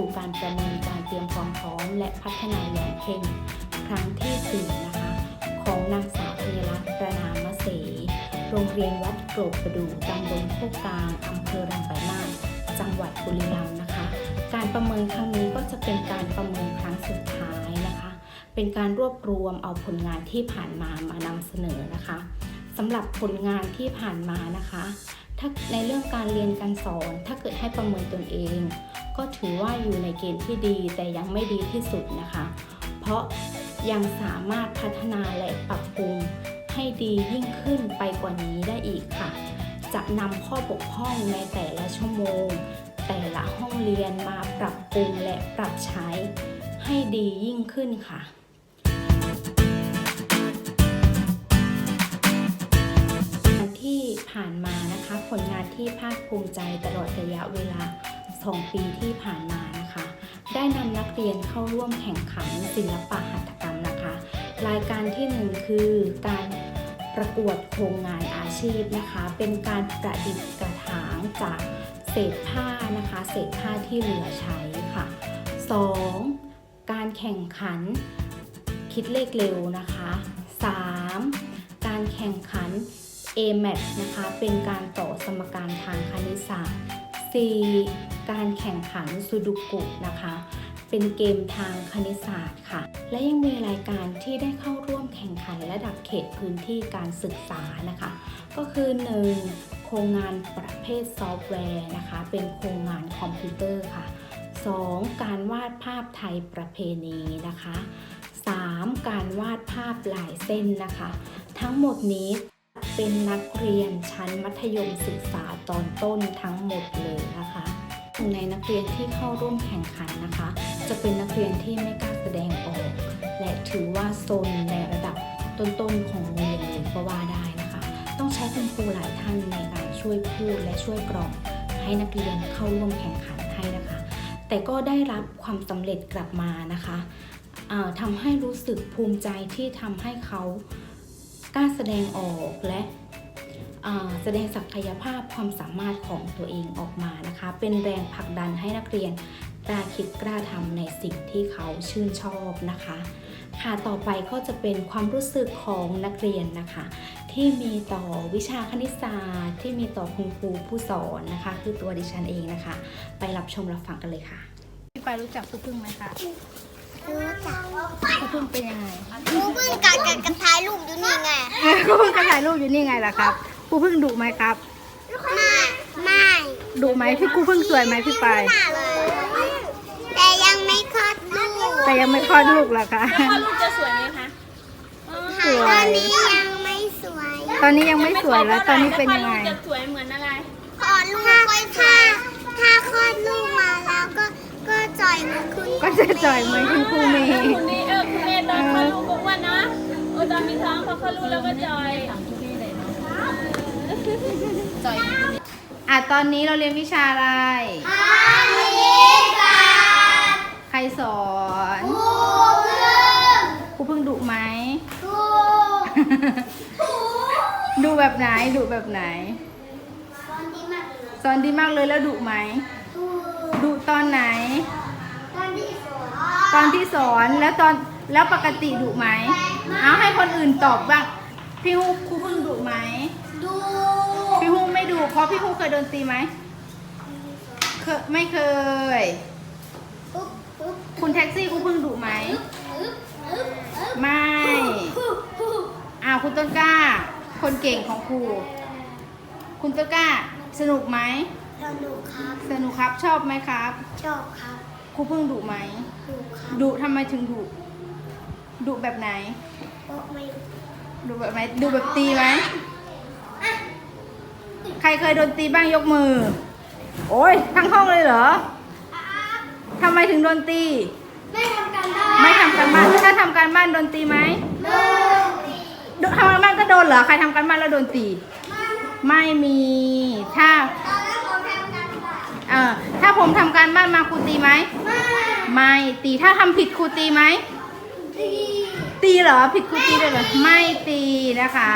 สู่การประเมินการเตรียมความพร้อม และพัฒนาอย่างเข้มครั้งที่ 4 นะคะ ของนางสาวธัญรัตน์ประนามเสโรงเรียนวัดโกรกประดูตำบลโคกกลางอำเภอรังไปมาศจังหวัดบุรีรัมย์นะคะ การประเมินครั้งนี้ก็จะเป็นการประเมินครั้งสุดท้ายนะคะ เป็นการรวบรวมเอาผลงานที่ผ่านมามานำเสนอนะคะสำหรับผลงานที่ผ่านมานะคะ ถ้าในเรื่องการเรียนการสอน ถ้าเกิดให้ประเมินตนเอง ก็ถือว่าอยู่ในเกณฑ์ที่ดีแต่ยังไม่ดีที่สุดนะคะ เพราะยังสามารถพัฒนาและปรับปรุงให้ดียิ่งขึ้นไปกว่านี้ได้อีกค่ะ จะนำข้อบกพร่องในแต่ละชั่วโมง แต่ละห้องเรียนมาปรับปรุงและปรับใช้ ให้ดียิ่งขึ้นค่ะงานที่ผ่านมานะคะ ผลงานที่ภาคภูมิใจตลอดระยะเวลา 2 ปีที่ผ่านมานะคะ ได้นำนักเรียนเข้าร่วมแข่งขันศิลปะหัตถกรรมนะคะ รายการที่ 1 คือการประกวดโครงงานอาชีพนะคะ เป็นการประดิษฐ์กระถางจากเศษผ้านะคะ เศษผ้าที่เหลือใช้ค่ะ 2. การแข่งขันคิดเลขเร็วนะคะ 3. การแข่งขัน AMAT นะคะ เป็นการต่อสมการทางคณิตศาสตร์ 4. การแข่งขันซูดุกุนะคะ เป็นเกมทางคณิตศาสตร์ค่ะ และยังมีรายการที่ได้เข้าร่วมแข่งขันระดับเขตพื้นที่การศึกษานะคะ ก็คือ 1. โครงงานประเภทซอฟต์แวร์นะคะ เป็นโครงงานคอมพิวเตอร์ค่ะ 2. การวาดภาพไทยประเพณีนะคะ 3. การวาดภาพลายเส้นนะคะ ทั้งหมดนี้ เป็นนักเรียนชั้นมัธยมศึกษาตอนต้นทั้งหมดเลยนะคะหนึ่งในนักเรียนที่เข้าร่วมแข่งขันนะคะ จะเป็นนักเรียนที่ไม่กล้าแสดงออก และถือว่าโซนในระดับต้นๆของโรงเรียนเลยก็ว่าได้นะคะ ต้องใช้คุณครูหลายท่านในการช่วยพูดและช่วยกล่อมให้นักเรียนเข้าร่วมแข่งขันให้นะคะ แต่ก็ได้รับความสำเร็จกลับมานะคะอ่าทำให้รู้สึกภูมิใจที่ทำให้เขา กล้าแสดงออกและแสดงศักยภาพความสามารถของตัวเองออกมานะคะ เป็นแรงผลักดันให้นักเรียนกล้าคิดกล้าทำในสิ่งที่เขาชื่นชอบนะคะ ค่ะต่อไปก็จะเป็นความรู้สึกของนักเรียนนะคะ ที่มีต่อวิชาคณิตศาสตร์ที่มีต่อคุณครูผู้สอนนะคะ คือตัวดิฉันเองนะคะ ไปรับชมรับฟังกันเลยค่ะพี่ปายรู้จักครูพึ่งไหมคะ รู้จักครูพึ่งเป็นยังไงครูเพิ่งกัดกันกระทายรูปอยู่นี่ไงครูพึ่งก็ถ่ายรูปอยู่นี่ไงล่ะครับครูพึ่งดุไหมครับไม่ ไม่ดุไหมพี่ครูพึ่งสวยไหมพี่ปายน่าเลย แต่ยังไม่คลอดลูกแต่ยังไม่คลอดลูกล่ะคะลูกจะสวยไหมคะสวตอยนนี้ยังไม่สวย ตอนนี้ยังไม่สวยแล้ว ตอนนี้เป็นยังไงแล้วพอลูกจะ อยเหมือนคุณก็จะจ่อยเหมือนคุณครูเมย์คุณนี่เออคุณเมย์ตอนเขาลูกก็อ้วนนะเออตอนมีท้องพอเขาลูกแล้วก็จอยจอยอะตอนนี้เราเรียนวิชาอะไร ใครสอนครูพึ่งดุไหม ดูแบบไหนดุแบบไหน สอนดีมากเลยแล้วดุไหม ตอนที่สอนแล้วตอนแล้วปกติดุไหม เอาให้คนอื่นตอบบ้าง พี่ฮูกครูพึ่งดุไหม ดูพี่ฮูกไม่ดุเพราะพี่ฮูกเคยโดนตีไหมเคยไม่เคยปุ๊บปุ๊บคุณแท็กซี่ครูพึ่งดุไหมปึ๊บปึ๊บปึ๊บไม่ปุ๊บปุ๊บอ้าวคุณต้นกล้า คนเก่งของครู คุณต้นกล้า สนุกไหม สนุกครับ สนุกครับชอบไหมครับ ชอบครับ ครูพึ่งดุไหมดูครับดุทำไมถึงดุดุแบบไหนเพราะไม่ดูแบบไหนดูแบบตีไหมใครเคยโดนตีบ้างยกมือ โอ้ยทั้งห้องเลยเหรอทำไมถึงโดนตี ไม่ทำการบ้านไม่ทำการบ้านถ้าทำการบ้านโดนตีไหมโดนทำการบ้านก็โดนเหรอใครทำการบ้านแล้วโดนตี ไม่มีถ้า เอ่อถ้าผมทำการบ้านมาครูตีไหม ไม่ไม่ตีถ้าทำผิดครูตีไหมดีตีเหรอผิดครูตีเลยเหรอไม่ตีนะคะ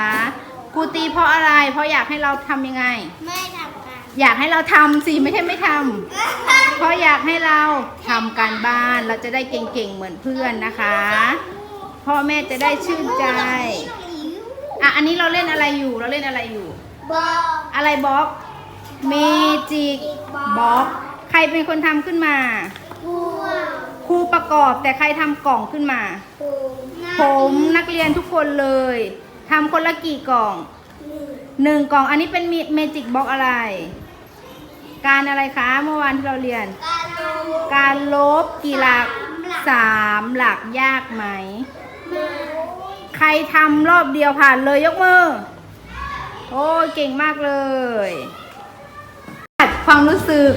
ครูตีเพราะอะไร เพราะอยากให้เราทำยังไง ไม่ทำการอยากให้เราทำสิไม่ใช่ไม่ทำเพราะอยากให้เราทำการบ้านเราจะได้เก่งๆเหมือนเพื่อนนะคะพ่อแม่จะได้ชื่นใจอะอันนี้เราเล่นอะไรอยู่เราเล่นอะไรอยู่ บอกอะไรบล็อก เมจิกบล็อกใครเป็นคนทำขึ้นมาบัวครูประกอบแต่ใครทำกล่องขึ้นมาปูผมนักเรียนทุกคนเลยทำคนละกี่กล่องหนึ่งกล่องอันนี้เป็นเมจิกบ็อกอะไร การอะไรคะเมื่อวานที่เราเรียน การลงการลบกี่หลักสามหลักยากไหม ใครทำรอบเดียวผ่านเลยยกมือ โอ้ยเก่งมากเลย ความรู้สึก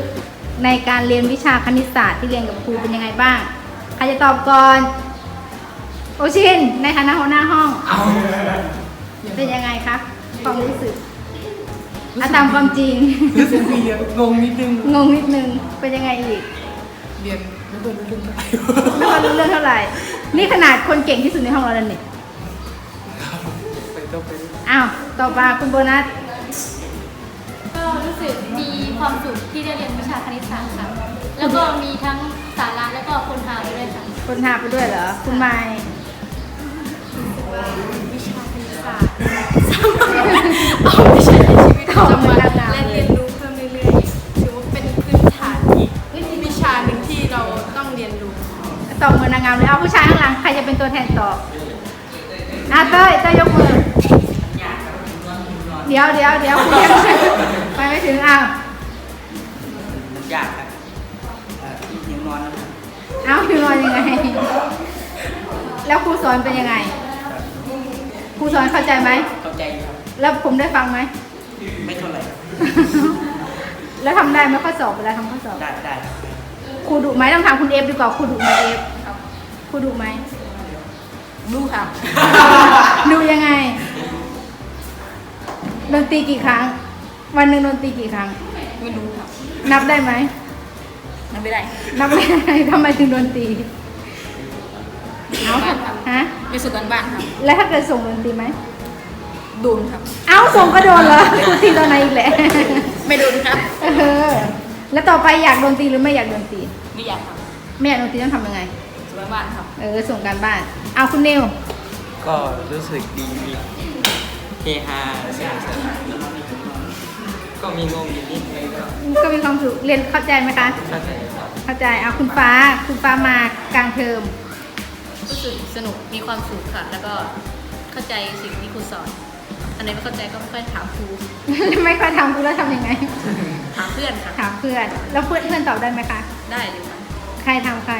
ในการเรียนวิชาคณิตศาสตร์ที่เรียนกับครูเป็นยังไงบ้าง ใครจะตอบก่อน โอชิน ในฐานะหัวหน้าห้อง เป็นยังไงครับความรู้สึกอะตามความจริง รู้สึกดีอะงงนิดนึง งงนิดนึง เป็นยังไงอีก เรียนไม่เปิดรู้เรื่องอะไรไม่ค่อยรู้เรื่องเท่าไหร่ นี่ขนาดคนเก่งที่สุดในห้องเราแล้วนี่ไปต้องไปอ้าว ต่อมาคุณโบนัสก็ รู้สึกมีความสุขที่ได้เรียนวิชาคณิตศาสตร์ค่ะ แล้วก็มีทั้งสาระแล้วก็คนหาไปด้วยค่ะคนหาไปด้วยเหรอ คุณไมค์วิชาคณิตศาสตร์เอาไปใช้ในชีวิตประจำวันและเรียนรู้เพิ่มเรื่อยๆถือว่าเป็นพื้นฐานอีกวิชาหนึ่งที่เราต้องเรียนรู้ ตอบเหมือนนางงามเลย เอาผู้ชายข้างหลัง ใครจะเป็นตัวแทนตอบอะเต้ยเต้ยยกมือ เดี๋ยวเดี๋ยวเดี๋ยวคุณยังไปไม่ถึงอ้าวมันยากครับเอ่อที่หิวนอนนะครับเอาอยู่นอนยังไง แล้วครูสอนเป็นยังไงครูสอนเข้าใจไหม เข้าใจครับ แล้วผมได้ฟังไหม ไม่เท่าไหร่ครับแล้วทำได้ไหมข้อสอบเวลาทำข้อสอบ ได้ได้ครับครูดุไหมต้องถามคุณเอฟดีกว่าครูดุไหมเอฟครูดุไหมดูค่ะดูยังไง ดนตรีกี่ครั้ง วันหนึ่งดนตรีกี่ครั้ง ไม่รู้ค่ะนับได้ไหมนับไม่ได้นับไม่ได้ทำไมถึงดนตรีเอาฮะไม่สุดกันบ้านครับแล้วถ้าเกิดส่งดนตรีไหมดูนครับ เอาส่งก็โดนเหรอดนตรีตอนไหนอีกแหละไม่ดูนครับเออแล้วต่อไปอยากดนตรีหรือไม่อยากดนตรีไม่อยากครับไม่อยากดนตรีต้องทำยังไงสุดกันบ้านครับ เออส่งการบ้าน เอาคุณนิวก็รู้สึกดี เฮฮาสนุกสนานก็มีงงนิดนิดนึงก็ก็มีความสุขเรียนเข้าใจไหมคะ เข้าใจครับ เข้าใจเอาคุณฟ้าคุณฟ้ามากลางเทอมรู้สึกสนุกมีความสุขค่ะ แล้วก็เข้าใจสิ่งที่ครูสอน อันไหนไม่เข้าใจก็ไม่ค่อยถามครูไม่ค่อยทำคุณแล้วทำยังไงถามเพื่อนค่ะ ถามเพื่อนแล้วเพื่อนเพื่อนตอบได้ไหมคะ ได้เลยค่ะใครทำใคร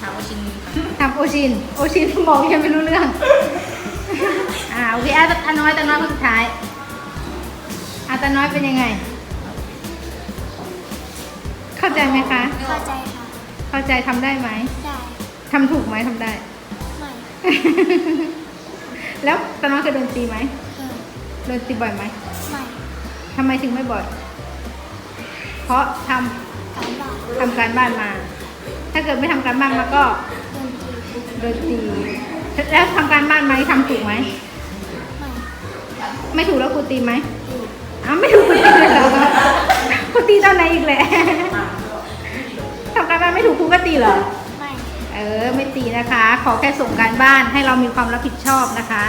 ถามว่าชินค่ะ ทำโอชิน โอชินบอกยังไม่รู้เรื่อง อ่าโอเคอาตาน้อยตาน้อยคนสุดท้ายอาตาน้อยเป็นยังไง เข้าใจไหมคะ เข้าใจค่ะเข้าใจทำได้ไหมได้ทำถูกไหมทำได้ ไม่แล้วตาน้อยเคยโดนตีไหมเออโดนตีบ่อยไหมไม่ทำไมถึงไม่บ่อย เพราะทำการบ้านทำการบ้านมา ถ้าเกิดไม่ทำการบ้านมาก็ ดนตรีโดนตีแล้วทำการบ้านไหมทำถูกไหมไม่ ไม่ถูกแล้วครูตีไหมอ้าวไม่ถูกครูตีเลยเหรอครูตีตอนไหนอีกแหละทำการบ้านไม่ถูกครูก็ตีเหรอ ไม่ เออ ไม่ตีนะคะ ขอแค่ส่งการบ้านให้เรามีความรับผิดชอบนะคะ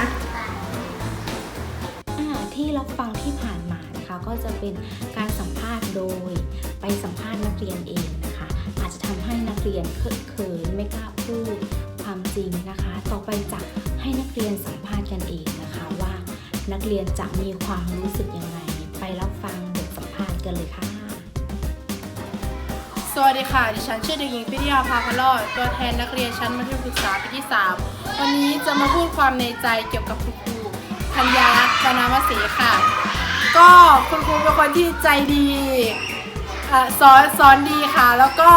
อ่าที่รับฟังที่ผ่านมานะคะก็จะเป็นการสัมภาษณ์โดย ไปสัมภาษณ์นักเรียนเองนะคะ อาจจะทำให้นักเรียนเขินไม่กล้าพูดความจริงนะคะ ต่อไปจะให้นักเรียนสัมภาษณ์กันเองนะคะว นักเรียนจะมีความรู้สึกยังไงไปรับฟังบทสัมภาษณ์กันเลยค่ะ สวัสดีค่ะ ดิฉันชื่อเด็กหญิงพิทยาภาพลอดตัวแทนนักเรียนชั้นมัธยมศึกษาปีที่ 3 วันนี้จะมาพูดความในใจเกี่ยวกับคุณครูธัญญาลักษณ์ปนามศรีค่ะ ก็คุณครูเป็นคนที่ใจดีอสอนสอนดีค่ะ แล้วก็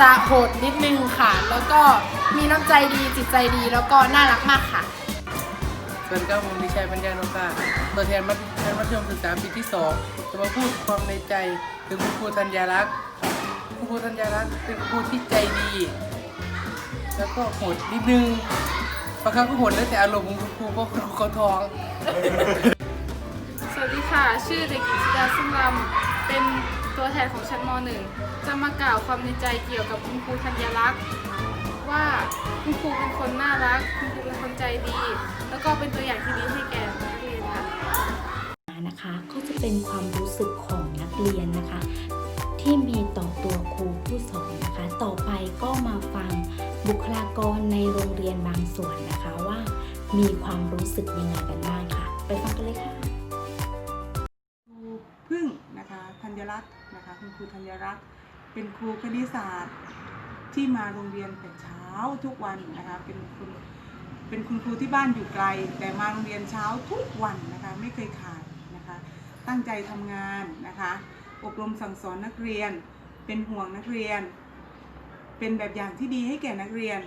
จะโหดนิดนึงค่ะ แล้วก็มีน้ำใจดีจิตใจดีแล้วก็น่ารักมากค่ะ สวัสดีครับผมดิชัยปัญญาโนกาตัวแทนมัธยมมัธยมศึกษาปีที่สองจะมาพูดความในใจถึงคุณครูธัญญารักษ์คุณครูธัญญารักษ์เป็นครูที่ใจดี แล้วก็โหดนิดนึงบางครั้งก็โหดแล้วแต่อารมณ์ของคุณครูเพราะคุณครูเขาท้อง สวัสดีค่ะ ชื่อเด็กหญิงชิดาสุงลำเป็นเป็นตัวแทนของชั้นม .1 จะมากล่าวความในใจเกี่ยวกับคุณครูธัญลักษณ์ ว่าคุณครูเป็นคนน่ารัก คุณครูเป็นคนใจดี แล้วก็เป็นตัวอย่างที่ดีให้แก่นักเรียนค่ะนะคะก็จะเป็นความรู้สึกของนักเรียนนะคะ ที่มีต่อตัวครูผู้สอนนะคะ ต่อไปก็มาฟังบุคลากรในโรงเรียนบางส่วนนะคะว่า มีความรู้สึกยังไงกันบ้างค่ะ ไปฟังกันเลยค่ะครูพึ่งนะคะธัญรัตน์นะคะคุณครูธัญรัตน์เป็นครูคณิตศาสตร์ ที่มาโรงเรียนแต่เช้าทุกวันนะคะเป็นคุณเป็นคุณครูที่บ้านอยู่ไกล แต่มาโรงเรียนเช้าทุกวันนะคะไม่เคยขาดนะคะตั้งใจทำงานนะคะอบรมสั่งสอนนักเรียน เป็นห่วงนักเรียน เป็นแบบอย่างที่ดีให้แก่นักเรียน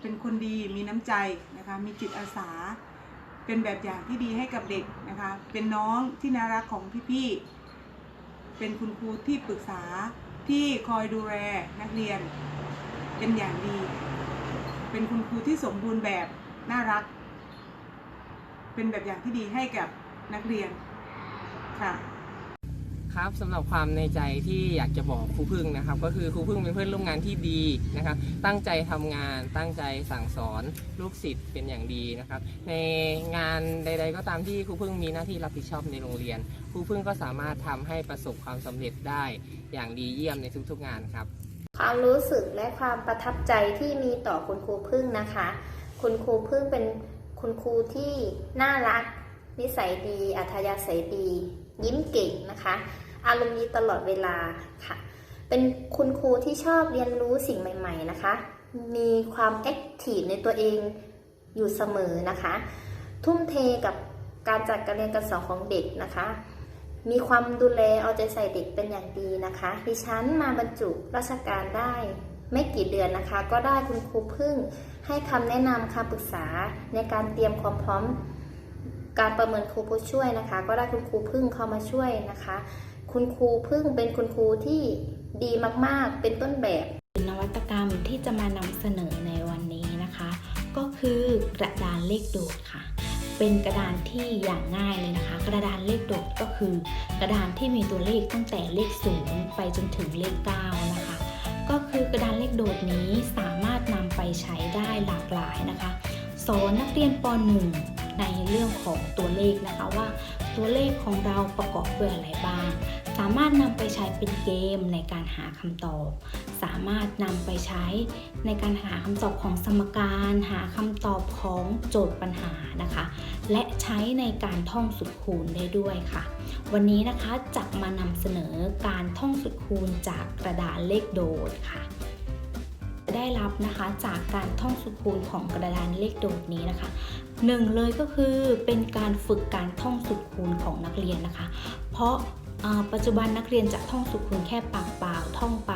เป็นคนดีมีน้ำใจนะคะมีจิตอาสา เป็นแบบอย่างที่ดีให้กับเด็กนะคะเป็นน้องที่น่ารักของพี่ๆเป็นคุณครูที่ปรึกษา ที่คอยดูแลนักเรียนเป็นอย่างดี เป็นคุณครูที่สมบูรณ์แบบน่ารัก เป็นแบบอย่างที่ดีให้กับนักเรียนค่ะ ครับสำหรับความในใจที่อยากจะบอกครูพึ่งนะครับ ก็คือครูพึ่งเป็นเพื่อนร่วมงานที่ดีนะครับ ตั้งใจทำงานตั้งใจสั่งสอนลูกศิษย์เป็นอย่างดีนะครับ ในงานใด ๆ ก็ตามที่ครูพึ่งมีหน้าที่รับผิดชอบในโรงเรียนครูพึ่งก็สามารถทำให้ประสบความสำเร็จได้อย่างดีเยี่ยมในทุกๆงานครับ ความรู้สึกและความประทับใจที่มีต่อคุณครูพึ่งนะคะ คุณครูพึ่งเป็นคุณครูที่น่ารักนิสัยดี อัธยาศัยดี ยิ้มเก่งนะคะ อารมณ์ดีตลอดเวลาค่ะ เป็นคุณครูที่ชอบเรียนรู้สิ่งใหม่ ๆ นะคะ มีความแอคทีฟในตัวเองอยู่เสมอนะคะ ทุ่มเทกับการจัดการเรียนการสอนของเด็กนะคะ มีความดูแลเอาใจใส่เด็กเป็นอย่างดีนะคะ ดิฉันมาบรรจุราชการได้ไม่กี่เดือนนะคะ ก็ได้คุณครูพึ่งให้คำแนะนำคำปรึกษาในการเตรียมความพร้อม การประเมินครูผู้ช่วยนะคะ ก็ได้คุณครูพึ่งเข้ามาช่วยนะคะ คุณครูพึ่งเป็นคุณครูที่ดีมากๆ เป็นต้นแบบนวัตกรรมที่จะมานำเสนอในวันนี้นะคะ ก็คือกระดานเลขโดดค่ะ เป็นกระดานที่อย่างง่ายเลยนะคะ กระดานเลขโดดก็คือ กระดานที่มีตัวเลขตั้งแต่เลขศูนย์ไปจนถึงเลข9นะคะ ก็คือกระดานเลขโดดนี้สามารถนำไปใช้ได้หลากหลายนะคะสอนนักเรียนป .1 ในเรื่องของตัวเลขนะคะว่า ตัวเลขของเราประกอบด้วยอะไรบ้าง สามารถนำไปใช้เป็นเกมในการหาคำตอบ สามารถนำไปใช้ในการหาคำตอบของสมการ หาคำตอบของโจทย์ปัญหานะคะ และใช้ในการท่องสุดคูณได้ด้วยค่ะ วันนี้นะคะจะมานำเสนอการท่องสุดคูณจากกระดานเลขโดดค่ะ ได้รับนะคะจากการท่องสุดคูณของกระดานเลขโดดนี้นะคะหนึ่งเลยก็คือเป็นการฝึกการท่องสุดคูณของนักเรียนนะคะ เพราะปัจจุบันนักเรียนจะท่องสุดคูณแค่ปากเปล่าท่องไป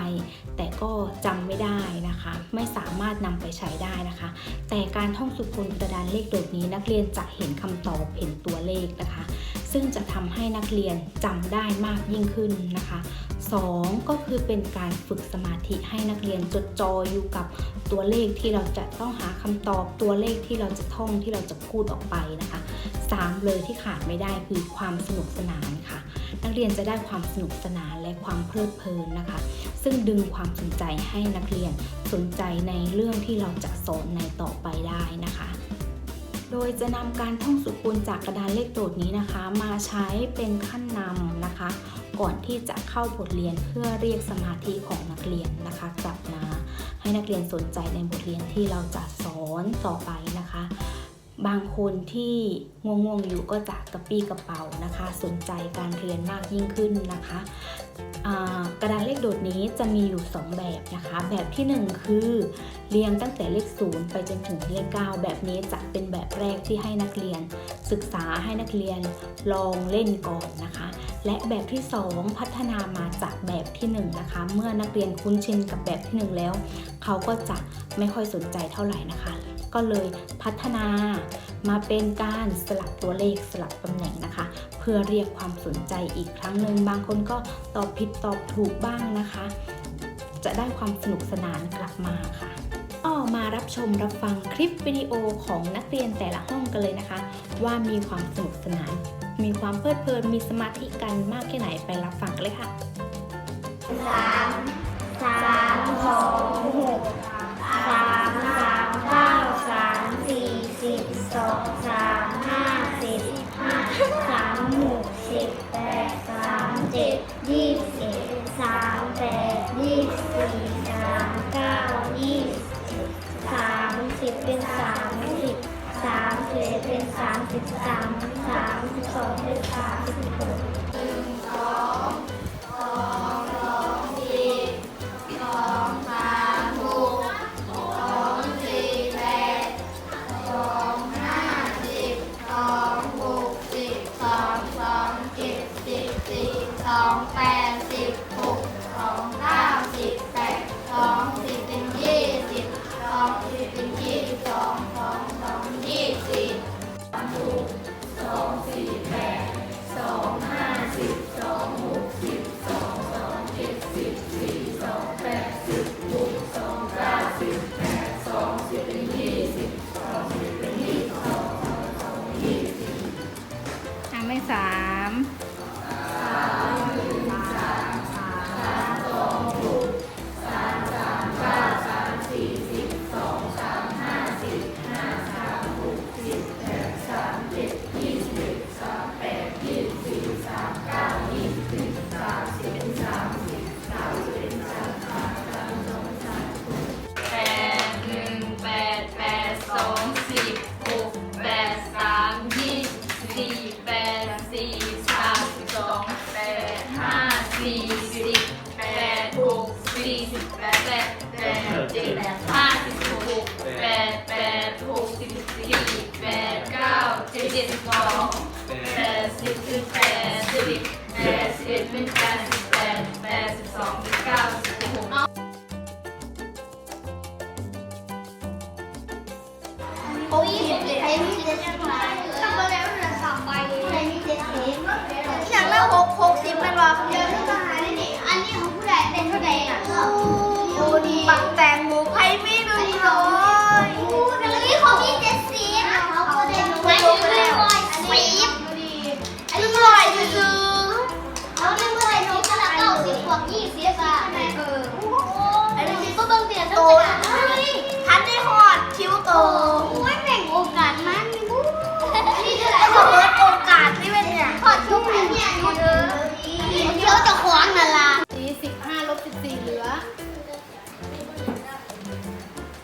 แต่ก็จำไม่ได้นะคะ ไม่สามารถนำไปใช้ได้นะคะ แต่การท่องสุดคูณกระดานเลขโดดนี้ นักเรียนจะเห็นคำตอบเห็นตัวเลขนะคะ ซึ่งจะทำให้นักเรียนจำได้มากยิ่งขึ้นนะคะ 2 ก็คือเป็นการฝึกสมาธิให้นักเรียนจดจ่ออยู่กับตัวเลขที่เราจะต้องหาคำตอบตัวเลขที่เราจะท่องที่เราจะพูดออกไปนะคะ 3 เลยที่ขาดไม่ได้คือความสนุกสนานค่ะ นักเรียนจะได้ความสนุกสนานและความเพลิดเพลินนะคะ ซึ่งดึงความสนใจให้นักเรียนสนใจในเรื่องที่เราจะสอนในต่อไปได้นะคะโดยจะนำการท่องสุกุลจากกระดานเลขโดดนี้นะคะ มาใช้เป็นขั้นนำนะคะ ก่อนที่จะเข้าบทเรียนเพื่อเรียกสมาธิของนักเรียนนะคะ กลับมาให้นักเรียนสนใจในบทเรียนที่เราจะสอนต่อไปนะคะ บางคนที่ง่วงๆอยู่ก็จะกระปี้กระเป๋านะคะ สนใจการเรียนมากยิ่งขึ้นนะคะ กระดานเลขโดดนี้จะมีอยู่ 2 แบบนะคะ แบบที่ 1 คือเรียงตั้งแต่เลข 0 ไปจนถึงเลข 9 แบบนี้จะเป็นแบบแรกที่ให้นักเรียน ศึกษาให้นักเรียนลองเล่นก่อนนะคะ และแบบที่ 2 พัฒนามาจากแบบที่ 1 นะคะ เมื่อนักเรียนคุ้นชินกับแบบที่ 1 แล้ว เขาก็จะไม่ค่อยสนใจเท่าไหร่นะคะ ก็เลยพัฒนามาเป็นการสลับตัวเลขสลับตำแหน่งนะคะ เพื่อเรียกความสนใจอีกครั้งหนึ่งบางคนก็ตอบผิดตอบถูกบ้างนะคะ จะได้ความสนุกสนานกลับมาค่ะก็มารับชมรับฟังคลิปวิดีโอของนักเรียนแต่ละห้องกันเลยนะคะ ว่ามีความสนุกสนาน มีความเพลิดเพลินมีสมาธิกันมากแค่ไหนไปรับฟังกันเลยค่ะสามสามสองหกสามสามเก้าสาม สี่สิบสองสามห้าสิบห้าสามหกสิบแปดสามเจ็ดยี่สิบสามแปดยี่สี่สามเก้ายี่สิบสามสิบเป็นสามสิบสามสิบเป็นสามสิบสามสามสิบสองเป็นสามสิบหก เป็นแปดสิบแปดแปดสิบสองสิบเก้าสิบหกโอ้ยใครมีเจ็ดสิบทำไปแล้วเหลือสามใบใครมีเจ็ดสิบอย่างละหกหกสิบเป็นว่าเดี๋ยวนี้ก็หาได้นี่อันนี้ของผู้ใหญ่เป็นผู้ใดอะโอ้ดีปักแตน ยี่สิบอะเอออันนี้ก็ต้องเปลี่ยนโตทันได้หอดคิวโตโอ้ยแบ่งโอกาสมันบู๊นี่คืออะไรเขาเปิดโอกาสนี่เป็นเนี่ยหอดคิวไหนเนี่ยนี่เด้อเดี๋ยวจะขวางนั่นล่ะสี่สิบห้าลบสิบสี่เหลือ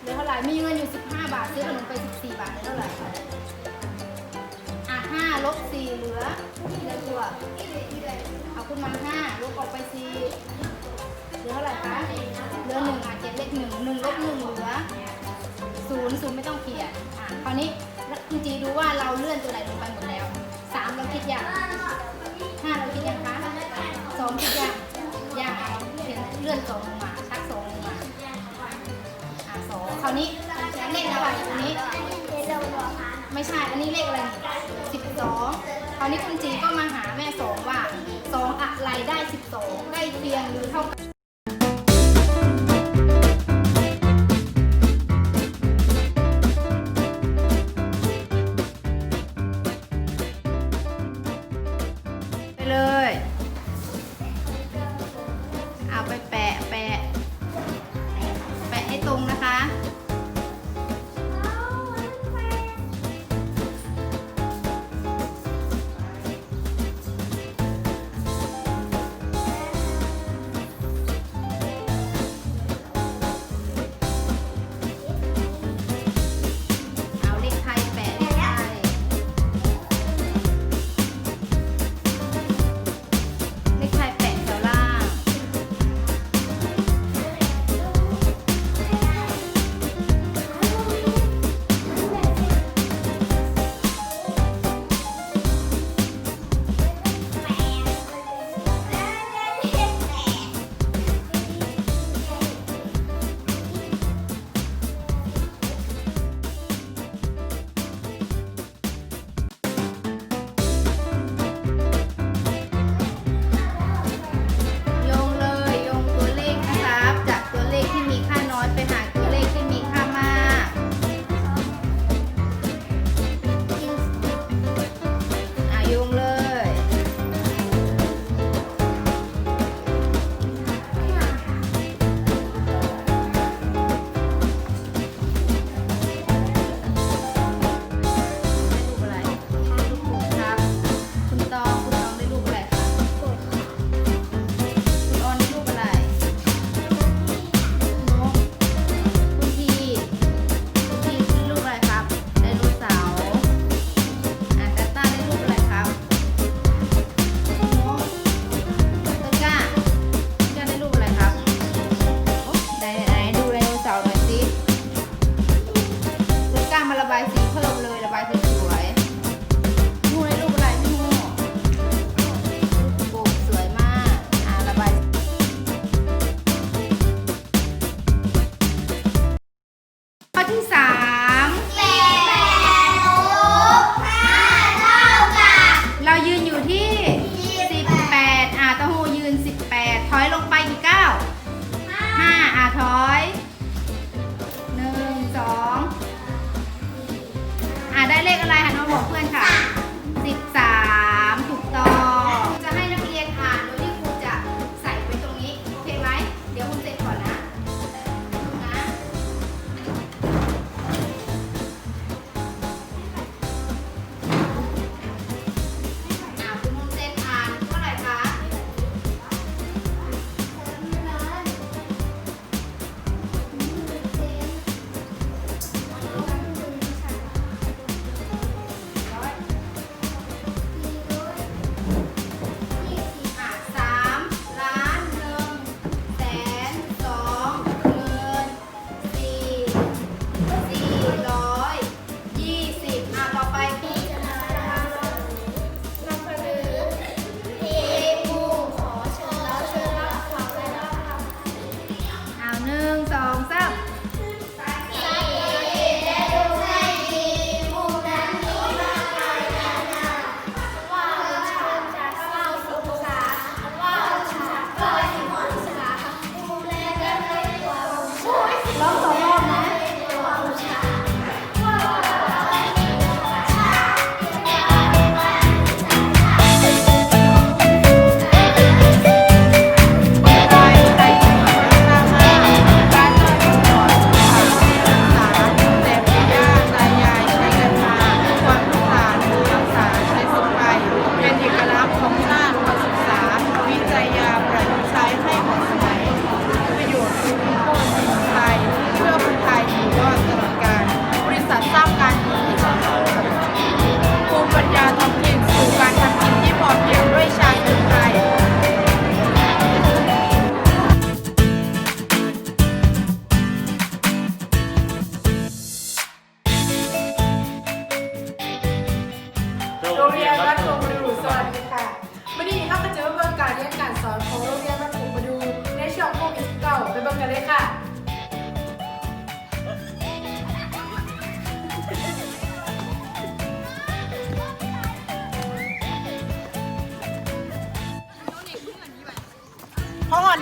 เหลือเท่าไหร่มีเงินอยู่สิบห้าบาทซื้อขนมไปสิบสี่บาทได้เท่าไหร่อะห้าลบสี่เหลือเหลือตัวเอา ขึ้นมาห้าลบออกไปสี่เหลือเท่าไหร่คะเหลือหนึ่งอะเจ็ดเลขหนึ่งหนึ่งลบหนึ่งเหลือศูนย์ศูนย์ไม่ต้องเขียนอะคราวนี้คุณจีดูว่าเราเลื่อนตัวไหนลงไปหมดแล้วสามเราคิดอย่างห้าเราคิดยังคะสองคิดยังยังอะเขียนเลื่อนสองลงมาชักสองลงมาอะสองคราวนี้เลขอะไรอันนี้ ไม่ใช่อันนี้เลขอะไรสิบสอง คราวนี้คุณจีก็มาหาแม่สองว่าสองอะไรได้สิบสองได้เพียงหรือเท่ากัน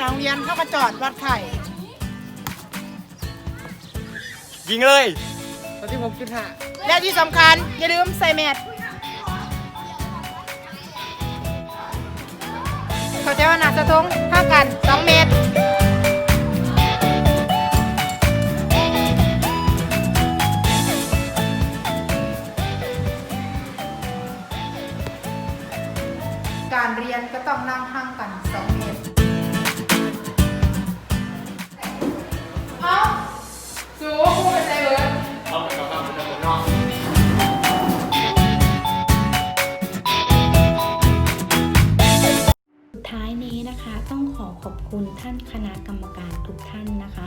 เพราะว่าหนังเรียนเข้ากระจอดวัดไข่ยิงเลยตอนที่ผมจุดห้าและที่สำคัญ อย่าลืมใส่แมสเข้าใจว่าหนาสะทงเท่ากัน 2 เมตรการเรียนก็ต้องนั่งห่างกัน 2 เมตร คุณท่านคณะกรรมการทุกท่านนะคะ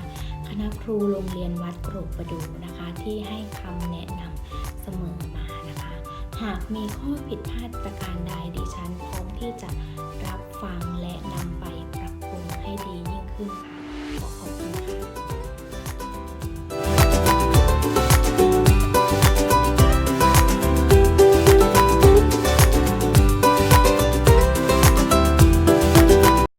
คณะครูโรงเรียนวัดกรกประดูนะคะ ที่ให้คำแนะนำเสมอมานะคะ หากมีข้อผิดพลาดประการใดดิฉันพร้อมที่จะรับฟังและนำไปปรับปรุงให้ดียิ่งขึ้นค่ะ